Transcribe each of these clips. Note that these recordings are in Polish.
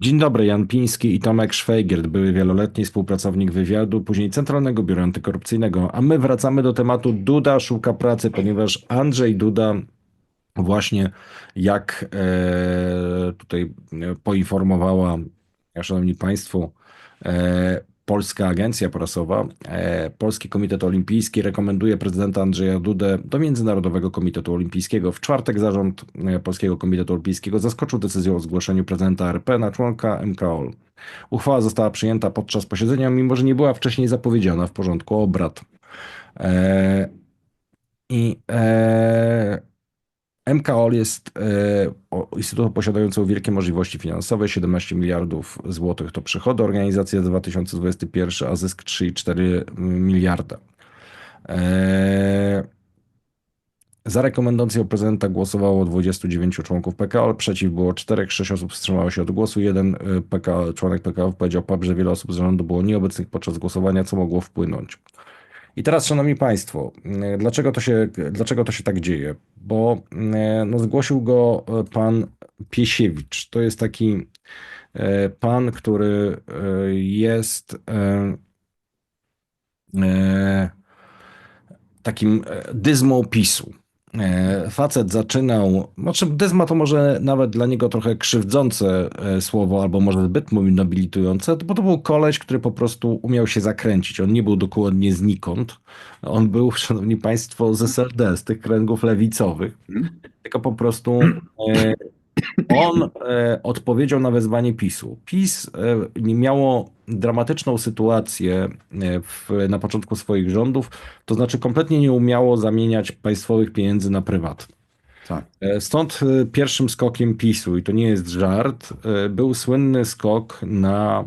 Dzień dobry, Jan Piński i Tomek Szwajgiert, były wieloletni współpracownik wywiadu, później Centralnego Biura Antykorupcyjnego, a my wracamy do tematu Duda szuka pracy, ponieważ Andrzej Duda właśnie jak e, tutaj poinformowała, szanowni państwo, e, Polska Agencja Prasowa, e, Polski Komitet Olimpijski rekomenduje prezydenta Andrzeja Dudę do Międzynarodowego Komitetu Olimpijskiego. W czwartek zarząd e, Polskiego Komitetu Olimpijskiego zaskoczył decyzją o zgłoszeniu prezydenta RP na członka MKOL. Uchwała została przyjęta podczas posiedzenia, mimo że nie była wcześniej zapowiedziana w porządku obrad. E, I MKOL jest e, instytutem posiadającym wielkie możliwości finansowe, 17 miliardów złotych to przychody organizacji za 2021, a zysk 3,4 miliarda. E, za rekomendacją prezydenta głosowało 29 członków PKO, przeciw było 4, 6 osób wstrzymało się od głosu, jeden e, PKO, członek PKO powiedział że wiele osób z rządu było nieobecnych podczas głosowania, co mogło wpłynąć. I teraz, szanowni państwo, dlaczego to się, dlaczego to się tak dzieje? Bo no, zgłosił go e, pan Piesiewicz. To jest taki e, pan, który e, jest takim dyzmą PiSu. E, facet zaczynał, znaczy dyzma to może nawet dla niego trochę krzywdzące e, słowo, albo może zbyt nobilitujące, bo to był koleś, który po prostu umiał się zakręcić. On nie był dokładnie znikąd. On był, szanowni państwo, z SLD, z tych kręgów lewicowych. Tylko po prostu e, on odpowiedział na wezwanie PiSu. PiS miało dramatyczną sytuację e, w, na początku swoich rządów, to znaczy kompletnie nie umiało zamieniać państwowych pieniędzy na prywatne. Tak. E, stąd e, pierwszym skokiem PiSu, i to nie jest żart, był słynny skok na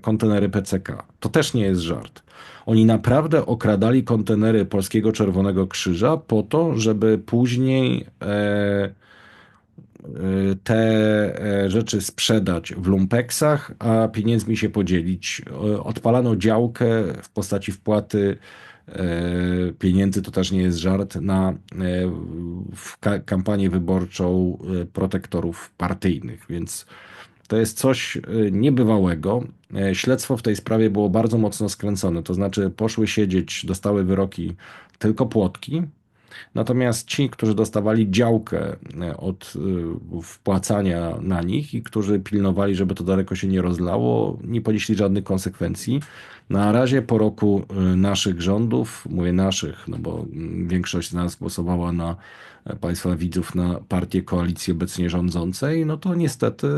kontenery PCK. To też nie jest żart. Oni naprawdę okradali kontenery Polskiego Czerwonego Krzyża po to, żeby później e, te e, rzeczy sprzedać w lumpeksach, a pieniędzmi się podzielić. Odpalano działkę w postaci wpłaty pieniędzy, to też nie jest żart, na kampanię wyborczą protektorów partyjnych, więc to jest coś niebywałego. Śledztwo w tej sprawie było bardzo mocno skręcone, to znaczy poszły siedzieć, dostały wyroki tylko płotki, Natomiast ci, którzy dostawali działkę e, od e, wpłacania na nich i którzy pilnowali, żeby to daleko się nie rozlało, nie ponieśli żadnych konsekwencji. Na razie po roku e, naszych rządów, mówię naszych, no bo mm, większość z nas głosowała na państwa widzów na partię koalicji obecnie rządzącej, no to niestety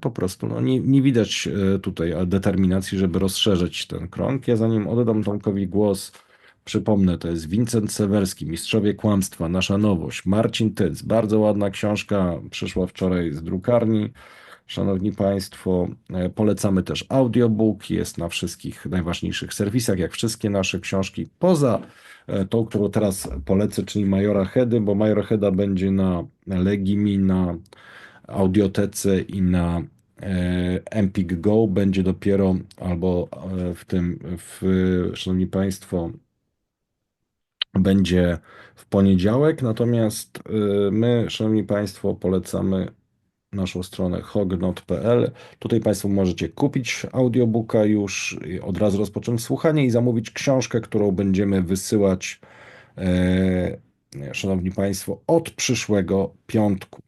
po prostu no nie, nie widać tutaj determinacji, żeby rozszerzyć ten krąg. Ja zanim oddam Tomkowi głos, Przypomnę, to jest Wincent Sewerski, Mistrzowie Kłamstwa, Nasza Nowość, Marcin Tyc, bardzo ładna książka, przyszła wczoraj z drukarni. Szanowni Państwo, e, polecamy też audiobook, jest na wszystkich najważniejszych serwisach, jak wszystkie nasze książki, poza e, tą, którą teraz polecę, czyli Majora Hedy, bo Majora Heda będzie na Legimi, na audiotece i na e, Empik Go, będzie dopiero albo w tym, w, Szanowni Państwo, będzie w poniedziałek, natomiast y, my, Szanowni Państwo, polecamy naszą stronę hognot.pl. Tutaj Państwo możecie kupić audiobooka już, od razu rozpocząć słuchanie i zamówić książkę, którą będziemy wysyłać, e, Szanowni Państwo, od przyszłego piątku.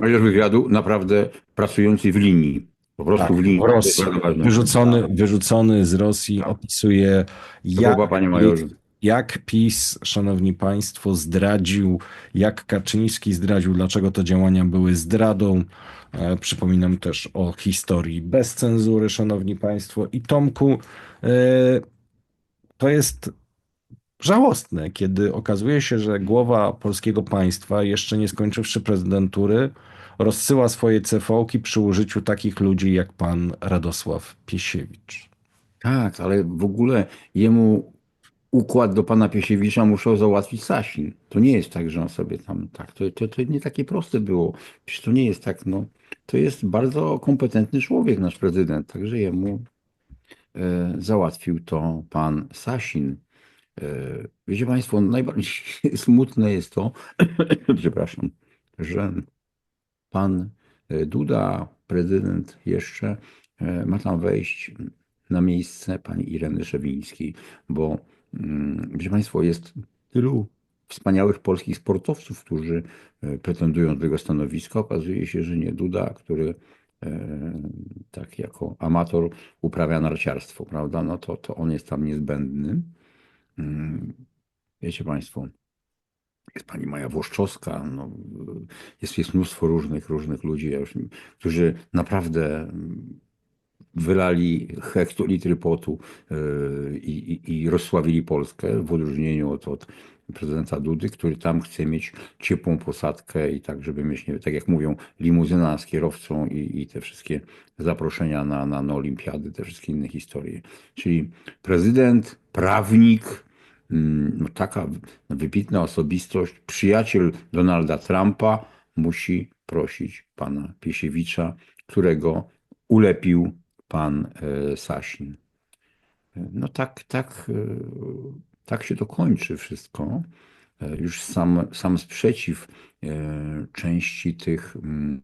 Major wywiadu naprawdę pracujący w linii. Po prostu tak, w linii. Rosji. Wyrzucony, wyrzucony z Rosji opisuje, jak, panie majorze jak PiS, szanowni państwo, zdradził, jak Kaczyński zdradził, dlaczego te działania były zdradą. E, przypominam też o historii bez cenzury, szanowni państwo. I Tomku, e, to jest żałosne, kiedy okazuje się, że głowa polskiego państwa, jeszcze nie skończywszy prezydentury, rozsyła swoje cefołki przy użyciu takich ludzi jak pan Radosław Piesiewicz. Tak, ale w ogóle jemu układ do pana Piesiewicza muszą załatwić Sasin. To nie jest tak, że on sobie tam tak. To, to, to nie takie proste było. Przecież to nie jest tak, no. To jest bardzo kompetentny człowiek, nasz prezydent, także jemu e, załatwił to pan Sasin. E, wiecie Państwo, najbardziej smutne jest to, przepraszam, że pan e, Duda, prezydent jeszcze, e, ma tam wejść na miejsce pani Ireny Szewińskiej, bo Wiecie Państwo, jest tylu wspaniałych polskich sportowców, którzy e, pretendują do tego stanowiska. Okazuje się, że nie Duda, który e, tak jako amator uprawia narciarstwo, prawda? No to, to on jest tam niezbędny. Mm, Wiecie Państwo, jest pani Maja Włoszczowska, no, jest, jest mnóstwo różnych, różnych ludzi, którzy naprawdę wylali hektolitry potu yy, i, i, i rozsławili Polskę w odróżnieniu od, od prezydenta Dudy, który tam chce mieć ciepłą posadkę i tak, żeby mieć, nie, tak jak mówią, limuzyna z kierowcą i, i te wszystkie zaproszenia na, na, na olimpiady, te wszystkie inne historie. Czyli prezydent, prawnik, mm, no taka wybitna osobistość, przyjaciel Donalda Trumpa musi prosić pana Piesiewicza, którego ulepił pan e, Sasin. No tak, tak, e, tak się to kończy wszystko. E, Już sam, sam sprzeciw części tych mm,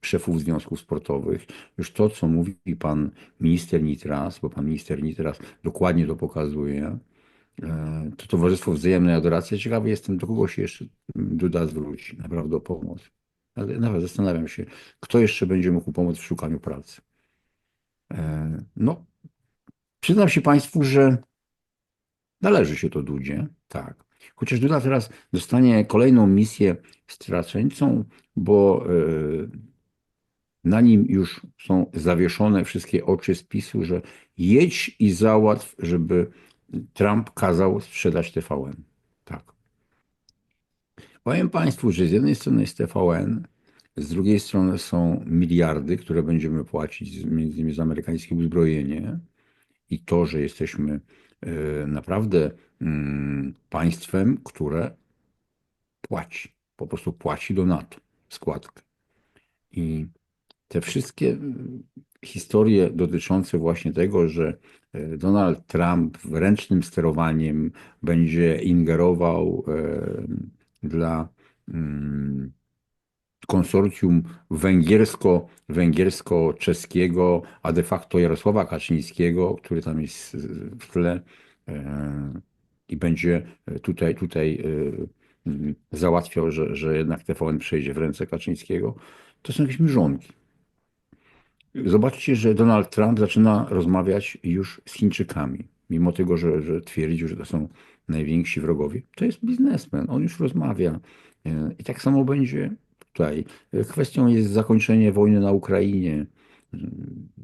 szefów związków sportowych, już to, co mówi pan minister Nitras, bo pan minister Nitras dokładnie to pokazuje, to Towarzystwo Wzajemnej Adoracji. Ciekawy jestem, do kogo się jeszcze Duda zwróci, naprawdę o pomoc. Ale nawet zastanawiam się, kto jeszcze będzie mógł pomóc w szukaniu pracy. E, No, przyznam się Państwu, że należy się to Dudzie, tak. Chociaż Duda teraz dostanie kolejną misję straceńcą, bo e, na nim już są zawieszone wszystkie oczy spisu, że jedź i załatw, żeby Trump kazał sprzedać TVN. Tak. Powiem Państwu, że z jednej strony jest TVN, z drugiej strony są miliardy, które będziemy płacić między innymi za amerykańskie uzbrojenie i to, że jesteśmy e, naprawdę mm, państwem, które płaci, po prostu płaci do NATO składkę. I te wszystkie mm, historie dotyczące właśnie tego, że e, Donald Trump ręcznym sterowaniem będzie ingerował e, dla mm, konsorcjum węgiersko, węgiersko-czeskiego, a de facto Jarosława Kaczyńskiego, który tam jest w tle e, i będzie tutaj, tutaj e, załatwiał, że, że jednak TVN przejdzie w ręce Kaczyńskiego, to są jakieś mrzonki. Zobaczcie, że Donald Trump zaczyna rozmawiać już z Chińczykami, mimo tego, że, że twierdził, że to są najwięksi wrogowie. To jest biznesmen, on już rozmawia. E, I tak samo będzie tutaj. Kwestią jest zakończenie wojny na Ukrainie.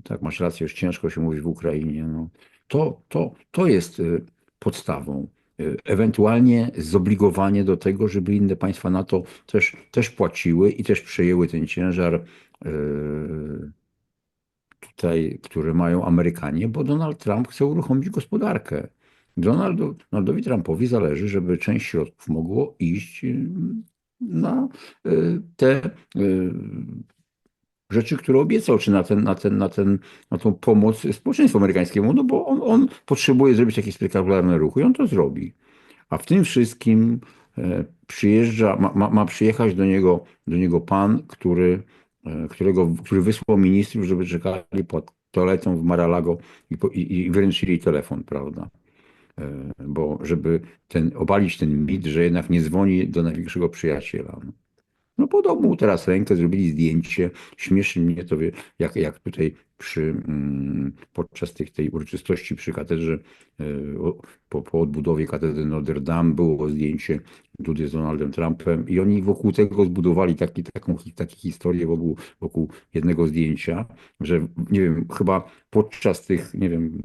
Tak, masz rację, już ciężko się mówi w Ukrainie. No. To, to, to jest e, podstawą. E, Ewentualnie zobligowanie do tego, żeby inne państwa NATO też, też płaciły i też przejęły ten ciężar e, tutaj, które mają Amerykanie, bo Donald Trump chce uruchomić gospodarkę. Donaldu, Donaldowi Trumpowi zależy, żeby część środków mogło iść na y, te y, rzeczy, które obiecał, czy na, ten, na, ten, na, ten, na tą pomoc społeczeństwu amerykańskiemu, no bo on, on potrzebuje zrobić jakieś spektakularne ruchy i on to zrobi. A w tym wszystkim e, przyjeżdża, ma, ma, ma przyjechać do niego, do niego pan, który, e, którego, który wysłał ministrów, żeby czekali pod toaletą w Mar-a-Lago i, i, i wręczyli telefon, prawda? E, Bo żeby ten, obalić ten mit, że jednak nie dzwoni do największego przyjaciela. No podał mu teraz rękę, zrobili zdjęcie. Śmieszy mnie to, jak, jak tutaj przy, mm, podczas tych, tej uroczystości przy katedrze, e, po, po odbudowie katedry Notre Dame było zdjęcie Dudy z Donaldem Trumpem i oni wokół tego zbudowali taki, taką, takie historię wokół, wokół jednego zdjęcia, że nie wiem, chyba podczas tych, nie wiem,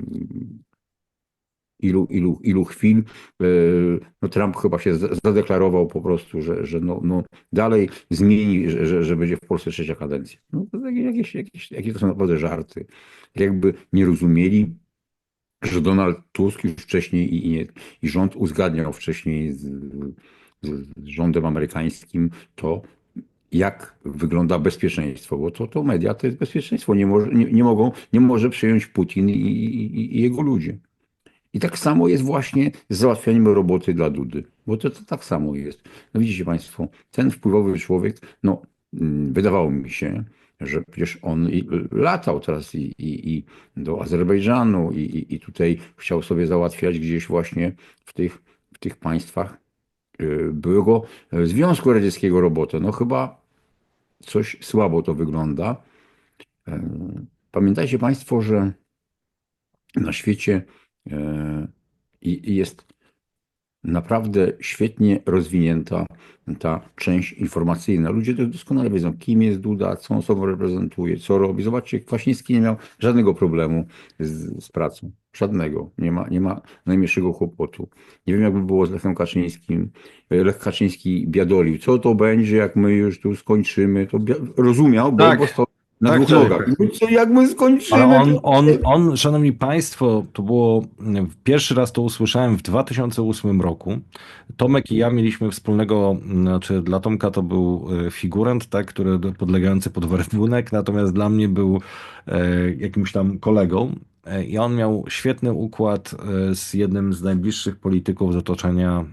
ilu, ilu, ilu chwil, e, no Trump chyba się za- zadeklarował po prostu, że, że no, no dalej zmieni, że, że, będzie w Polsce trzecia kadencja. No to jakieś, jakieś, jakieś to są naprawdę żarty. Jakby nie rozumieli, że Donald Tusk już wcześniej i, i, i rząd uzgadniał wcześniej z, z, z rządem amerykańskim to, jak wygląda bezpieczeństwo, bo to, to media to jest bezpieczeństwo. Nie, może, nie, nie, mogą, nie może przyjąć Putin i, i, i jego ludzie. I tak samo jest właśnie z załatwianiem roboty dla Dudy, bo to, to tak samo jest. No widzicie Państwo, ten wpływowy człowiek, no mm, wydawało mi się, że przecież on i- latał teraz i, i, i do Azerbejdżanu i, i, i tutaj chciał sobie załatwiać gdzieś właśnie w tych, w tych państwach y, byłego Związku Radzieckiego robotę. No chyba coś słabo to wygląda. Pamiętajcie Państwo, że na świecie i- i jest naprawdę świetnie rozwinięta ta część informacyjna. Ludzie to doskonale wiedzą, kim jest Duda, co on sobą reprezentuje, co robi. Zobaczcie, Kwaśniewski nie miał żadnego problemu z, z pracą. Żadnego. Nie ma, nie ma najmniejszego kłopotu. Nie wiem, jakby było z Lechem Kaczyńskim. Lech Kaczyński biadolił. Co to będzie, jak my już tu skończymy? To rozumiał, bo, Tak. Na Tak, dwóch tak. nogach. No co, jak my skończymy? Ale on, on, on, szanowni państwo, to było, pierwszy raz to usłyszałem w 2008 roku. Tomek i ja mieliśmy wspólnego, znaczy dla Tomka to był e, figurant, tak, który podlegający pod werbunek, natomiast dla mnie był e, jakimś tam kolegą. E, I on miał świetny układ z jednym z najbliższych polityków z otoczenia.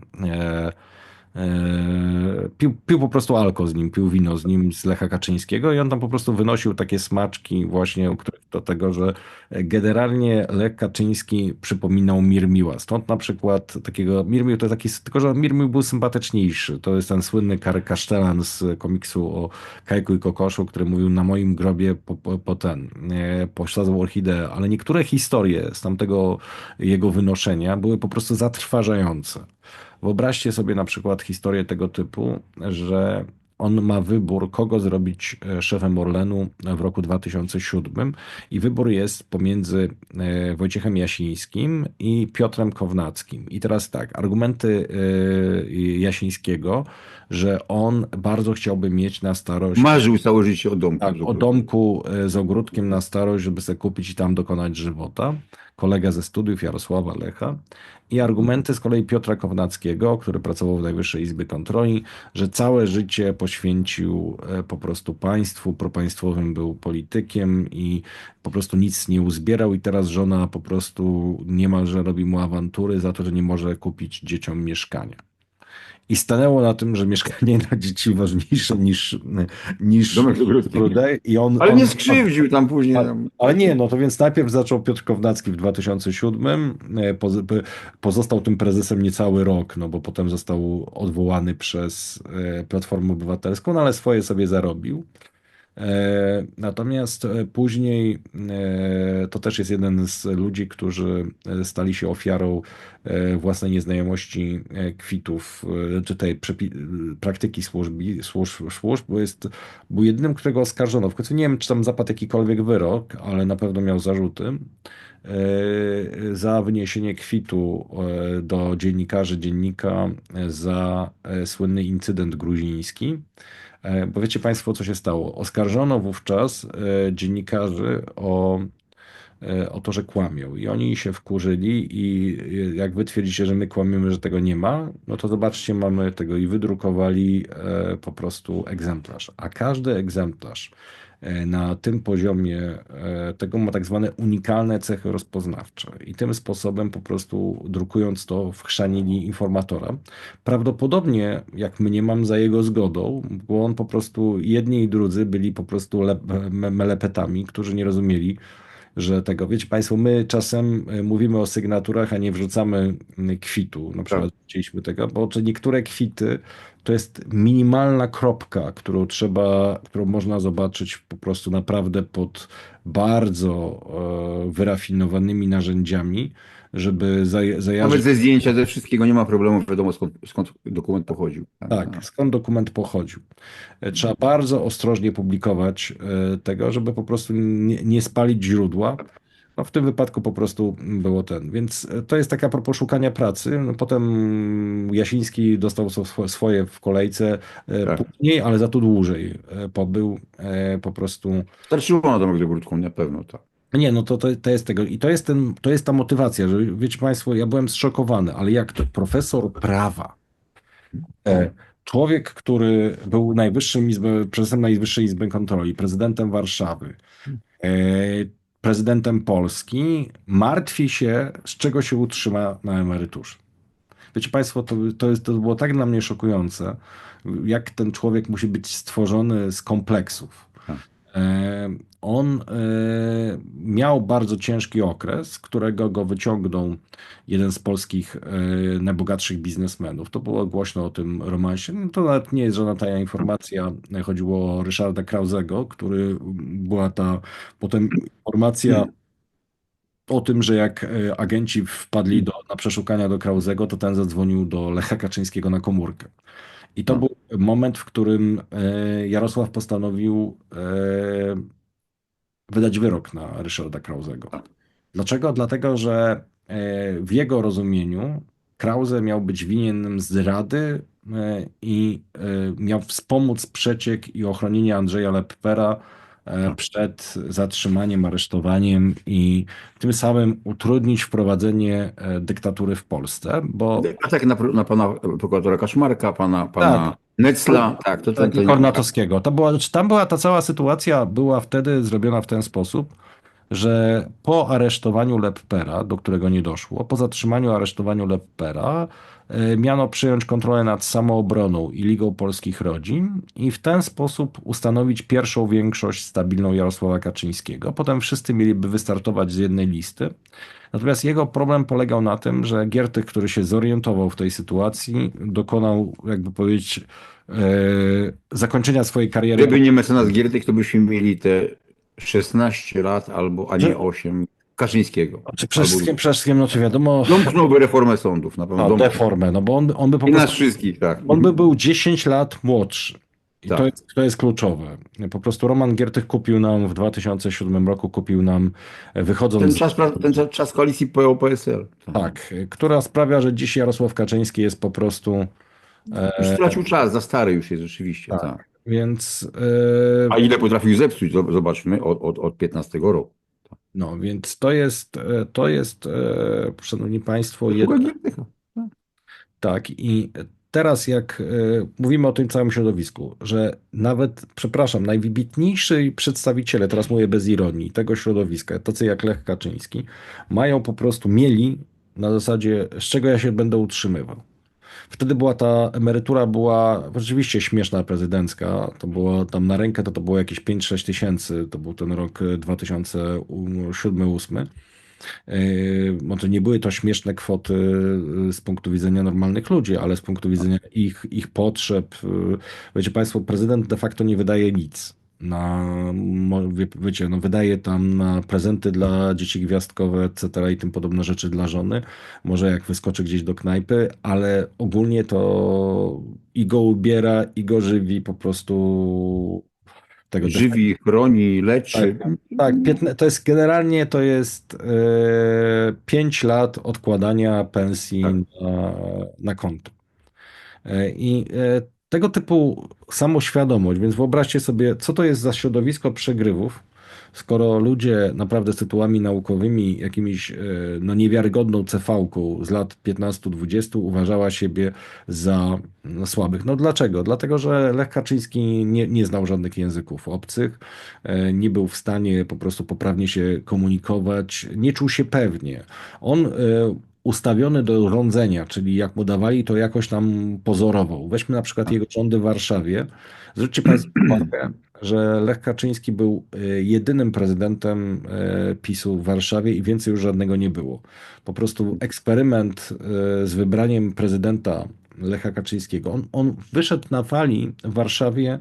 E, pił, pił po prostu alko z nim, pił wino z nim, z Lecha Kaczyńskiego i on tam po prostu wynosił takie smaczki właśnie do tego, że generalnie Lech Kaczyński przypominał Mirmiła. Stąd na przykład takiego, Mirmił to taki, tylko że Mirmił był sympatyczniejszy. To jest ten słynny Kar Kasztelan z komiksu o Kajku i Kokoszu, który mówił na moim grobie po, po, po ten, e, posadzał orchideę, ale niektóre historie z tamtego jego wynoszenia były po prostu zatrważające. Wyobraźcie sobie na przykład historię tego typu, że on ma wybór, kogo zrobić e, szefem Orlenu w roku 2007 i wybór jest pomiędzy e, Wojciechem Jasińskim i Piotrem Kownackim. I teraz tak, argumenty e, Jasińskiego, że on bardzo chciałby mieć na starość Marzył całe życie o domku. tak, o domku z ogródkiem na starość, żeby sobie kupić i tam dokonać żywota. Kolega ze studiów Jarosława Lecha. I argumenty z kolei Piotra Kownackiego, który pracował w Najwyższej Izbie Kontroli, że całe życie poświęcił e, po prostu państwu, propaństwowym był politykiem i po prostu nic nie uzbierał i teraz żona po prostu niemalże robi mu awantury za to, że nie może kupić dzieciom mieszkania. I stanęło na tym, że mieszkanie dla dzieci ważniejsze niż, niż Domek. I on, Ale on, nie skrzywdził tam później. ale, Tam. ale nie, no to więc najpierw zaczął Piotr Kownacki w 2007, e, pozostał tym prezesem niecały rok, no bo potem został odwołany przez e, Platformę Obywatelską, no ale swoje sobie zarobił. E, Natomiast e, później e, to też jest jeden z ludzi, którzy stali się ofiarą własnej nieznajomości kwitów, czy tej praktyki służbi, służb, służb, bo jest, był jedynym, którego oskarżono. W końcu nie wiem, czy tam zapadł jakikolwiek wyrok, ale na pewno miał zarzuty za wyniesienie kwitu do dziennikarzy dziennika za słynny incydent gruziński. E, Bo wiecie Państwo, co się stało? Oskarżono wówczas e, dziennikarzy o, e, o to, że kłamią. I oni się wkurzyli i jak wy twierdzicie, że my kłamiemy, że tego nie ma, no to zobaczcie, mamy tego i wydrukowali po prostu egzemplarz. A każdy egzemplarz na tym poziomie e, tego ma tak zwane unikalne cechy rozpoznawcze. I tym sposobem po prostu drukując to wchrzanili informatora. Prawdopodobnie, jak mniemam, za jego zgodą, bo on po prostu, jedni i drudzy byli po prostu lep, me- melepetami, którzy nie rozumieli, że tego, wiecie Państwo, my czasem e, mówimy o sygnaturach, a nie wrzucamy kwitu. Na przykład chcieliśmy tego, bo czy niektóre kwity to jest minimalna kropka, którą trzeba, którą można zobaczyć po prostu naprawdę pod bardzo e, wyrafinowanymi narzędziami, żeby zaja- Nawet zajarzyć. ze zdjęcia, ze wszystkiego nie ma problemu, wiadomo skąd, skąd dokument pochodził. Tak, skąd dokument pochodził. E, Trzeba bardzo ostrożnie publikować e, tego, żeby po prostu nie, nie spalić źródła. No w tym wypadku po prostu było ten. Więc e, to jest taka propos szukania pracy. No potem Jasiński dostał swo- swoje w kolejce Tak. później, ale za to dłużej pobył. Po prostu. Starczyło na domek z ogródką, na pewno tak. Nie, no to, to, to jest tego. I to jest, ten, to jest ta motywacja, że wiecie Państwo, ja byłem zszokowany, ale jak to profesor prawa, e, człowiek, który był najwyższym izbę, prezesem Najwyższej Izby Kontroli, prezydentem Warszawy, e, prezydentem Polski, martwi się, z czego się utrzyma na emeryturze. Wiecie Państwo, to, to, jest, to było tak dla mnie szokujące, jak ten człowiek musi być stworzony z kompleksów. On e, miał bardzo ciężki okres, którego go wyciągnął jeden z polskich e, najbogatszych biznesmenów. To było głośno o tym romansie. No to nawet nie jest żadna tajna informacja. Chodziło o Ryszarda Krauzego, który była ta potem informacja o tym, że jak e, agenci wpadli do, na przeszukania do Krauzego, to ten zadzwonił do Lecha Kaczyńskiego na komórkę. I to No. był moment, w którym e, Jarosław postanowił e, wydać wyrok na Ryszarda Krauzego. Tak. Dlaczego? Dlatego, że e, w jego rozumieniu Krause miał być winien zdrady i miał wspomóc przeciek i ochronienie Andrzeja Lepera Tak. Przed zatrzymaniem, aresztowaniem i tym samym utrudnić wprowadzenie e, dyktatury w Polsce, bo Atak na, na pana prokuratora Kaszmarka, pana, pana Necla, tak, to ten, Tak, i ten, Kornatowskiego. To była, tam była ta cała sytuacja, była wtedy zrobiona w ten sposób, że po aresztowaniu Leppera, do którego nie doszło, po zatrzymaniu aresztowaniu Leppera, miano przyjąć kontrolę nad samoobroną i Ligą Polskich Rodzin i w ten sposób ustanowić pierwszą większość stabilną Jarosława Kaczyńskiego. Potem wszyscy mieliby wystartować z jednej listy. Natomiast jego problem polegał na tym, że Giertych, który się zorientował w tej sytuacji, dokonał, jakby powiedzieć, e, zakończenia swojej kariery. Gdyby nie mecenas Giertych, to byśmy mieli te 16 lat albo, a nie 8 Kaczyńskiego. Czy przede wszystkim, wszystkim, no to wiadomo, Domknąłby reformę sądów, na pewno. no, deformę, no bo on, on by po I nas wszystkich, tak. on by był 10 lat młodszy. I Tak. to, jest, to jest kluczowe. Po prostu Roman Giertych kupił nam w 2007 roku, kupił nam, e, wychodząc Ten czas, ten czas- koalicji PO-PSL. Tak, która sprawia, że dziś Jarosław Kaczyński jest po prostu. Już stracił czas, za stary już jest rzeczywiście. Tak. Tak. Więc, A e, ile potrafił zepsuć, zob- zobaczmy, od, od, od 15 roku. No, więc to jest, e, to jest, e, szanowni Państwo, Tylko jed... Giertycha. tak. I teraz, jak e, mówimy o tym całym środowisku, że nawet, przepraszam, najwybitniejsi przedstawiciele, teraz mówię bez ironii, tego środowiska, tacy jak Lech Kaczyński, mają po prostu, mieli na zasadzie, z czego ja się będę utrzymywał. Wtedy była ta emerytura była rzeczywiście śmieszna prezydencka. To było tam na rękę, to to było jakieś 5-6 tysięcy. To był ten rok 2007-2008. Może nie były to śmieszne kwoty y, z punktu widzenia normalnych ludzi, ale z punktu widzenia ich, ich potrzeb. y, Wiecie Państwo, prezydent de facto nie wydaje nic. Na, wie- wiecie, no wydaje tam na prezenty dla dzieci gwiazdkowe, etc. i tym podobne rzeczy dla żony. Może jak wyskoczy gdzieś do knajpy, ale ogólnie to i go ubiera, i go żywi po prostu tego Żywi, chroni, leczy. tak, piętna- to jest generalnie to jest e, 5 lat odkładania pensji Tak. na, na konto. E, I e, tego typu samoświadomość, więc wyobraźcie sobie, co to jest za środowisko przegrywów, skoro ludzie naprawdę z tytułami naukowymi, jakimiś e, no, niewiarygodną CV-ką z lat 15-20 uważała siebie za no, słabych. No dlaczego? Dlatego, że Lech Kaczyński nie, nie znał żadnych języków obcych, e, nie był w stanie po prostu poprawnie się komunikować, nie czuł się pewnie. On e, ustawiony do rządzenia, czyli jak mu dawali, to jakoś tam pozorował. Weźmy na przykład jego rządy w Warszawie. Zwróćcie Państwo uwagę, że Lech Kaczyński był e, jedynym prezydentem e, PiSu w Warszawie i więcej już żadnego nie było. Po prostu eksperyment e, z wybraniem prezydenta Lecha Kaczyńskiego. On, on wyszedł na fali w Warszawie.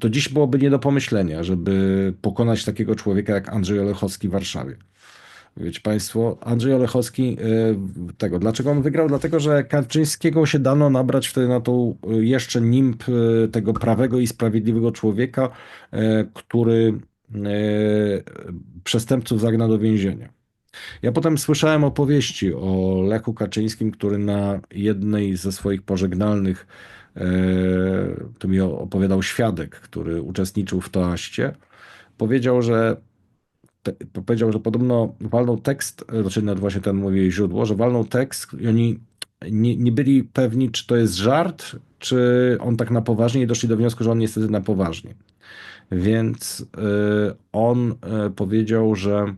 To dziś byłoby nie do pomyślenia, żeby pokonać takiego człowieka jak Andrzej Olechowski w Warszawie. Wiecie Państwo, Andrzej Olechowski, y, tego, dlaczego on wygrał? Dlatego, że Kaczyńskiego się dano nabrać wtedy na tą y, jeszcze nimb y, tego prawego i sprawiedliwego człowieka, który przestępców zagna do więzienia. Ja potem słyszałem opowieści o Lechu Kaczyńskim, który na jednej ze swoich pożegnalnych, to mi opowiadał świadek, który uczestniczył w toaście, powiedział, że te, powiedział, że podobno walnął tekst, znaczy nawet właśnie ten mówi źródło, że walnął tekst i oni nie, nie byli pewni, czy to jest żart, czy on tak na poważnie i doszli do wniosku, że on niestety na poważnie. Więc y, on y, powiedział, że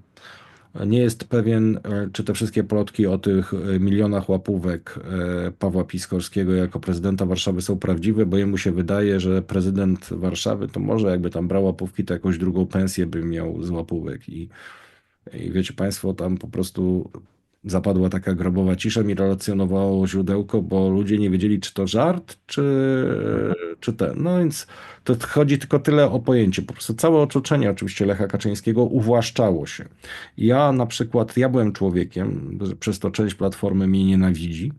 nie jest pewien, e, czy te wszystkie plotki o tych e, milionach łapówek e, Pawła Piskorskiego jako prezydenta Warszawy są prawdziwe, bo jemu się wydaje, że prezydent Warszawy to może jakby tam brał łapówki, to jakąś drugą pensję by miał z łapówek. I, i wiecie Państwo, tam po prostu zapadła taka grobowa cisza, mi relacjonowało źródełko, bo ludzie nie wiedzieli, czy to żart, czy, czy ten. No więc to chodzi tylko tyle o pojęcie. Po prostu całe otoczenie oczywiście Lecha Kaczyńskiego uwłaszczało się. Ja na przykład, ja byłem człowiekiem, przez to część Platformy mnie nienawidzi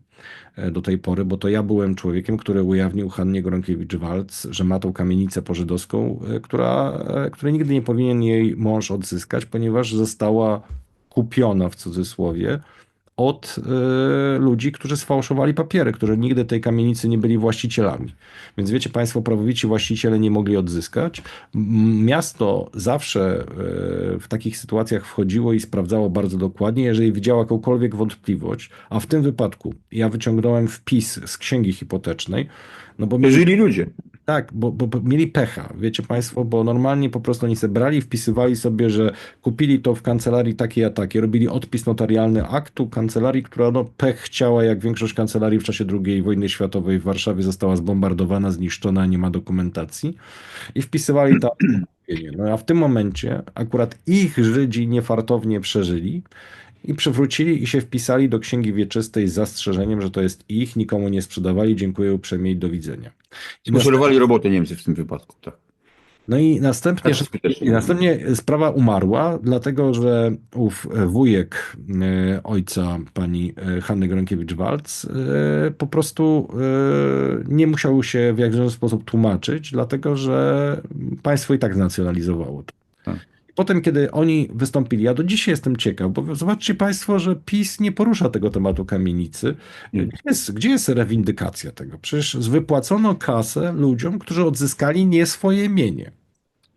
e, do tej pory, bo to ja byłem człowiekiem, który ujawnił Hannie Gronkiewicz-Waltz, że ma tą kamienicę pożydowską, e, która, e, której nigdy nie powinien jej mąż odzyskać, ponieważ została kupiona w cudzysłowie od y, ludzi, którzy sfałszowali papiery, którzy nigdy tej kamienicy nie byli właścicielami. Więc wiecie Państwo, prawowici właściciele nie mogli odzyskać. Miasto zawsze y, w takich sytuacjach wchodziło i sprawdzało bardzo dokładnie, jeżeli widziało jakąkolwiek wątpliwość, a w tym wypadku ja wyciągnąłem wpis z księgi hipotecznej, no bo Żyli ludzie. Tak, bo, bo, bo mieli pecha, wiecie Państwo, bo normalnie po prostu oni sobie brali, wpisywali sobie, że kupili to w kancelarii takiej a takiej, robili odpis notarialny aktu kancelarii, która no pech chciała, jak większość kancelarii w czasie II wojny światowej w Warszawie została zbombardowana, zniszczona, nie ma dokumentacji i wpisywali tam no a w tym momencie akurat ich Żydzi niefartownie przeżyli i przywrócili i się wpisali do księgi wieczystej z zastrzeżeniem, że to jest ich, nikomu nie sprzedawali, dziękuję uprzejmie i do widzenia. I Sponsorowali robotę Niemcy w tym wypadku. Tak. No i następnie, Tak, i następnie sprawa umarła, dlatego że ów wujek e, ojca pani e, Hanny Gronkiewicz-Waltz e, po prostu nie musiał się w jakiś sposób tłumaczyć, dlatego że państwo i tak znacjonalizowało to. Potem, kiedy oni wystąpili, ja do dzisiaj jestem ciekaw, bo zobaczcie Państwo, że PiS nie porusza tego tematu kamienicy. Gdzie jest, gdzie jest rewindykacja tego? Przecież wypłacono kasę ludziom, którzy odzyskali nie swoje mienie.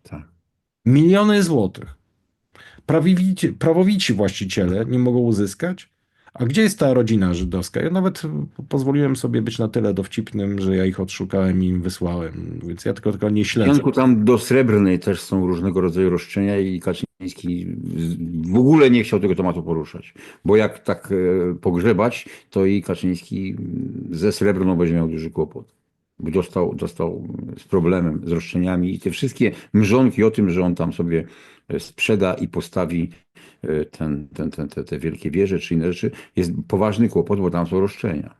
Tak. Miliony złotych. Prawiwici, prawowici właściciele nie mogą uzyskać. A gdzie jest ta rodzina żydowska? Ja nawet pozwoliłem sobie być na tyle dowcipnym, że ja ich odszukałem i im wysłałem, więc ja tylko, tylko nie śledzę. Janku tam do Srebrnej też są różnego rodzaju roszczenia i Kaczyński w ogóle nie chciał tego tematu poruszać. Bo jak tak e, pogrzebać, to i Kaczyński ze Srebrną będzie miał duży kłopot. Bo dostał, dostał z problemem, z roszczeniami i te wszystkie mrzonki o tym, że on tam sobie e, sprzeda i postawi ten, ten, ten, te, te wielkie wieże czy inne rzeczy, jest poważny kłopot, bo tam są roszczenia.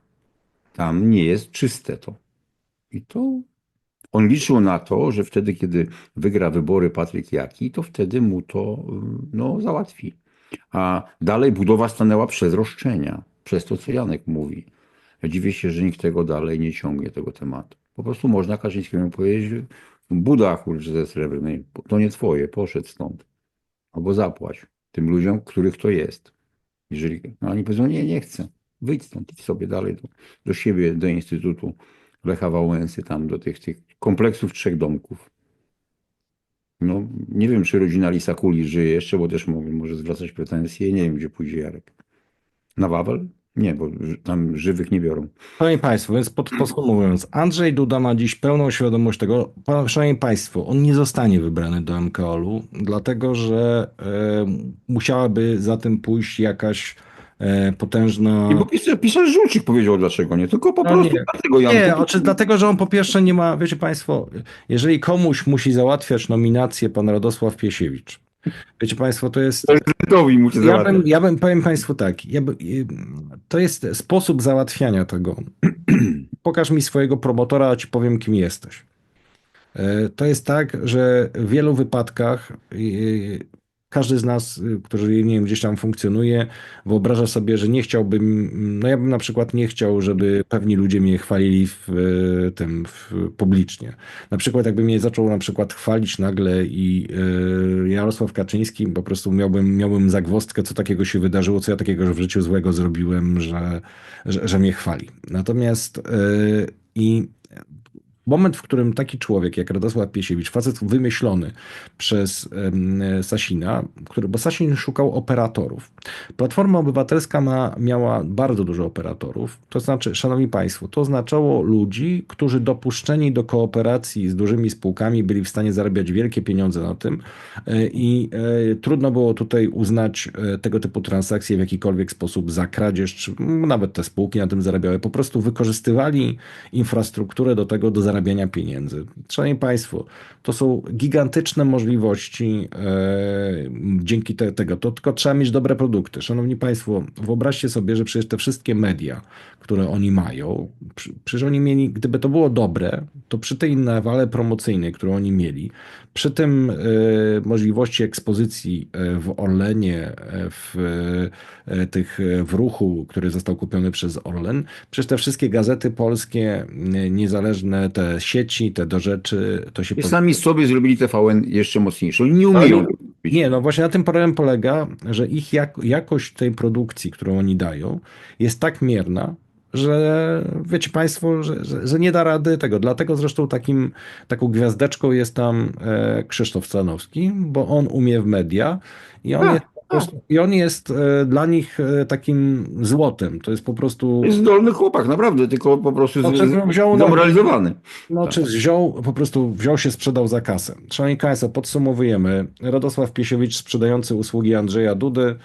Tam nie jest czyste to. I to on liczył na to, że wtedy, kiedy wygra wybory Patryk Jaki, to wtedy mu to y, no, załatwi. A dalej budowa stanęła przez roszczenia, przez to, co Janek mówi. Ja dziwię się, że nikt tego dalej nie ciągnie, tego tematu. Po prostu można Kaczyńskiemu powiedzieć, Buda kurczę ze srebrnej, to nie twoje, poszedł stąd. Albo zapłać tym ludziom, których to jest. Jeżeli no, oni powiedzą, nie, nie chcę, wyjdź stąd, idź sobie dalej do, do siebie, do Instytutu Lecha Wałęsy, tam do tych, tych kompleksów trzech domków. No, nie wiem, czy rodzina Lisakuli żyje jeszcze, bo też może, może zwracać pretensje. Nie wiem, gdzie pójdzie Jarek. Na Wawel? Nie, bo tam żywych nie biorą. Szanowni Państwo, więc pod, podsumowując, Andrzej Duda ma dziś pełną świadomość tego, Szanowni Państwo, on nie zostanie wybrany do MKOL-u, dlatego że e, musiałaby za tym pójść jakaś e, potężna... I bo pisarz, pisarz Żółcik powiedział dlaczego nie, tylko po No prostu nie. dlatego Janku. Nie, oczy, dlatego, że on po pierwsze nie ma, wiecie Państwo, jeżeli komuś musi załatwiać nominację pan Radosław Piesiewicz, wiecie Państwo, to jest... Prezydentowi musi Ja bym, ja bym, powiem Państwu tak, ja by, y, to jest sposób załatwiania tego. Pokaż mi swojego promotora, a ci powiem, kim jesteś. E, To jest tak, że w wielu wypadkach y, każdy z nas, y, który nie wiem, gdzieś tam funkcjonuje, wyobraża sobie, że nie chciałbym, no ja bym na przykład nie chciał, żeby pewni ludzie mnie chwalili w e, tym w, publicznie. Na przykład jakby mnie zaczął na przykład chwalić nagle i e, Jarosław Kaczyński, po prostu miałbym, miałbym zagwozdkę, co takiego się wydarzyło, co ja takiego w życiu złego zrobiłem, że, że, że mnie chwali. Natomiast e, i moment, w którym taki człowiek jak Radosław Piesiewicz, facet wymyślony przez em, Sasina, który, bo Sasin szukał operatorów. Platforma Obywatelska ma, miała bardzo dużo operatorów, to znaczy, szanowni państwo, to oznaczało ludzi, którzy dopuszczeni do kooperacji z dużymi spółkami byli w stanie zarabiać wielkie pieniądze na tym e, i e, trudno było tutaj uznać e, tego typu transakcje w jakikolwiek sposób za kradzież, nawet te spółki na tym zarabiały. Po prostu wykorzystywali infrastrukturę do tego, do zarabiania pieniędzy. Szanowni Państwo, to są gigantyczne możliwości e, dzięki te, tego. To tylko trzeba mieć dobre produkty. Szanowni Państwo, wyobraźcie sobie, że przecież te wszystkie media, które oni mają, przy- przecież oni mieli, gdyby to było dobre, to przy tej nawale promocyjnej, którą oni mieli, przy tym e, możliwości ekspozycji e, w Orlenie, e, w tych w ruchu, który został kupiony przez Orlen, przecież te wszystkie gazety polskie, niezależne, te sieci, te do rzeczy, to się I sami sobie zrobili TVN jeszcze mocniejszy. Oni nie umieją. Nie, no właśnie na tym problem polega, że ich jak, jakość tej produkcji, którą oni dają, jest tak mierna, że wiecie Państwo, że, że, że nie da rady tego. Dlatego zresztą takim, taką gwiazdeczką jest tam e, Krzysztof Stanowski, bo on umie w media i on, A, jest, prostu, i on jest e, dla nich e, takim złotem. To jest po prostu. Jest zdolny chłopak, naprawdę, tylko po prostu No, czego wziął zamoralizowany. No, Tak. czy wziął, po prostu wziął się, sprzedał za kasę. Szanowni Państwo, podsumowujemy. Radosław Piesiewicz sprzedający usługi Andrzeja Dudy.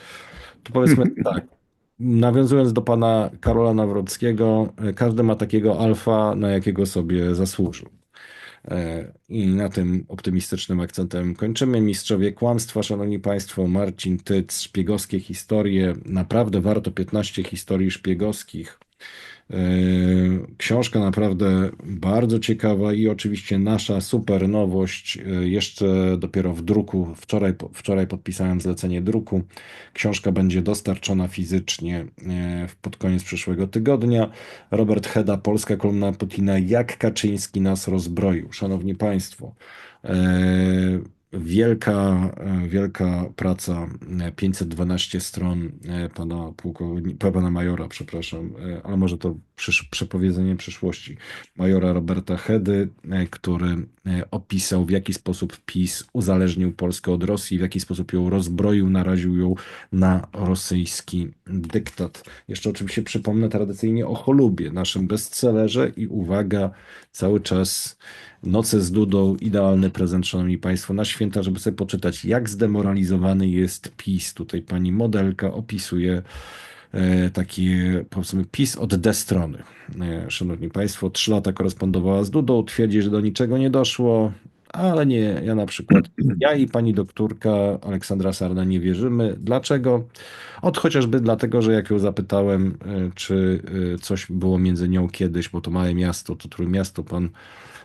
To powiedzmy tak, nawiązując do pana Karola Nawrockiego, e, każdy ma takiego alfa, na jakiego sobie zasłużył. E, I na tym optymistycznym akcentem kończymy. Mistrzowie kłamstwa, szanowni państwo, Marcin Tyc, szpiegowskie historie. Naprawdę warto 15 historii szpiegowskich. E, Książka naprawdę bardzo ciekawa i oczywiście nasza super nowość, e, jeszcze dopiero w druku. Wczoraj, wczoraj podpisałem zlecenie druku. Książka będzie dostarczona fizycznie e, pod koniec przyszłego tygodnia. Robert Heda, polska kolumna Putina, jak Kaczyński nas rozbroił. Szanowni Państwo, wielka, e, wielka praca, e, 512 stron e, pana pułkownika, pana majora, przepraszam, e, ale może to przysz, przepowiedzenie przyszłości, majora Roberta Hedy, e, który e, opisał w jaki sposób PiS uzależnił Polskę od Rosji, w jaki sposób ją rozbroił, naraził ją na rosyjski dyktat. Jeszcze oczywiście przypomnę tradycyjnie o Cholubie, naszym bestsellerze i uwaga, cały czas Noce z Dudą, idealny prezent, szanowni państwo, na święta, żeby sobie poczytać, jak zdemoralizowany jest PiS. Tutaj pani modelka opisuje taki, powiedzmy, PiS od D strony. E, Szanowni państwo, trzy lata korespondowała z Dudą, twierdzi, że do niczego nie doszło, ale nie, ja na przykład, ja i pani doktorka Aleksandra Sarna nie wierzymy. Dlaczego? Od chociażby dlatego, że jak ją zapytałem, e, czy e, coś było między nią kiedyś, bo to małe miasto, to Trójmiasto, pan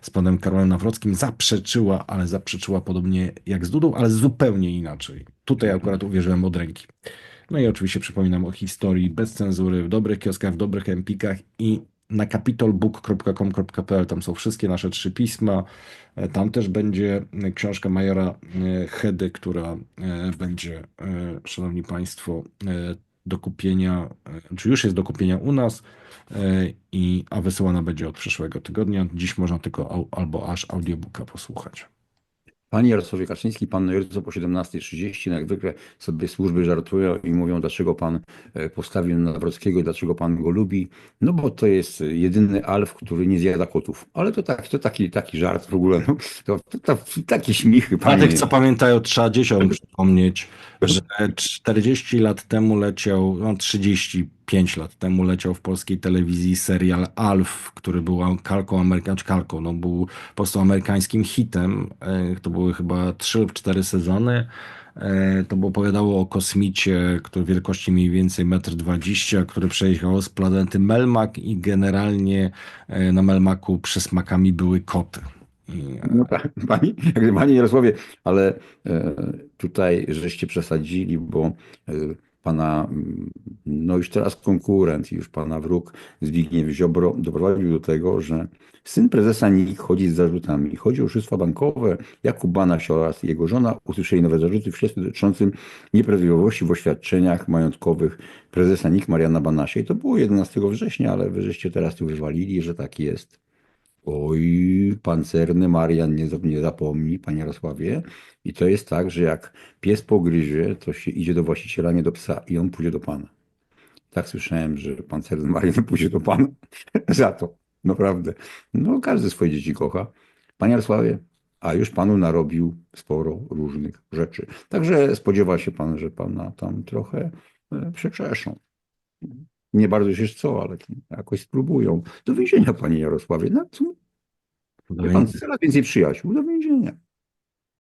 z panem Karolem Nawrockim zaprzeczyła, ale zaprzeczyła podobnie jak z Dudą, ale zupełnie inaczej. Tutaj akurat uwierzyłem od ręki. No i oczywiście przypominam o historii bez cenzury, w dobrych kioskach, w dobrych empikach i na capitolbook.com.pl tam są wszystkie nasze trzy pisma. E, Tam też będzie e, książka majora e, Hedy, która będzie, szanowni państwo, do kupienia, czy już jest do kupienia u nas, i, a wysyłana będzie od przyszłego tygodnia. Dziś można tylko albo aż audiobooka posłuchać. Panie Jarosławie Kaczyński, pan jutro po 17.30, no jak zwykle sobie służby żartują i mówią, dlaczego pan e, postawił na Nawrockiego dlaczego pan go lubi. No bo to jest jedyny alf, który nie zjada kotów. Ale to, tak, to taki, taki żart w ogóle. No, to, to, to, takie śmichy, panie. tych, co pamiętają, trzeba dzieciom przypomnieć, że 40 lat temu leciał, no 35 lat temu leciał w polskiej telewizji serial Alf, który był kalką amerykańską, kalką, no był po prostu amerykańskim hitem. E, To były chyba 3 lub 4 sezony. E, To opowiadało o kosmicie, który wielkości mniej więcej 1,20 m, który przejechał z planety Melmac i generalnie e, na Melmacu przysmakami były koty. I, No tak, pani, panie Jarosławie, ale tutaj żeście przesadzili, bo pana, mm, no już teraz konkurent, już pana wróg Zbigniew Ziobro doprowadził do tego, że syn prezesa NIK chodzi z zarzutami. Chodzi o oszustwa bankowe. Jakub Banaś oraz jego żona usłyszeli nowe zarzuty w śledztwie dotyczącym nieprawidłowości w oświadczeniach majątkowych prezesa NIK Mariana Banasia. I to było 11 września, ale wy żeście teraz tu wywalili, że tak jest. Oj, pancerny Marian nie, nie zapomni, panie Jarosławie. I to jest tak, że jak pies pogryzie, to się idzie do właściciela, nie do psa i on pójdzie do pana. Tak słyszałem, że pancerny Marian pójdzie do pana za to. Naprawdę. No, każdy swoje dzieci kocha. Panie Jarosławie, a już panu narobił sporo różnych rzeczy. Także spodziewa się pan, że pana tam trochę e, przeczeszą. Nie bardzo wiesz co, ale jakoś spróbują. Do więzienia, panie Jarosławie. No, co? Pan, coraz więcej przyjaciół do więzienia.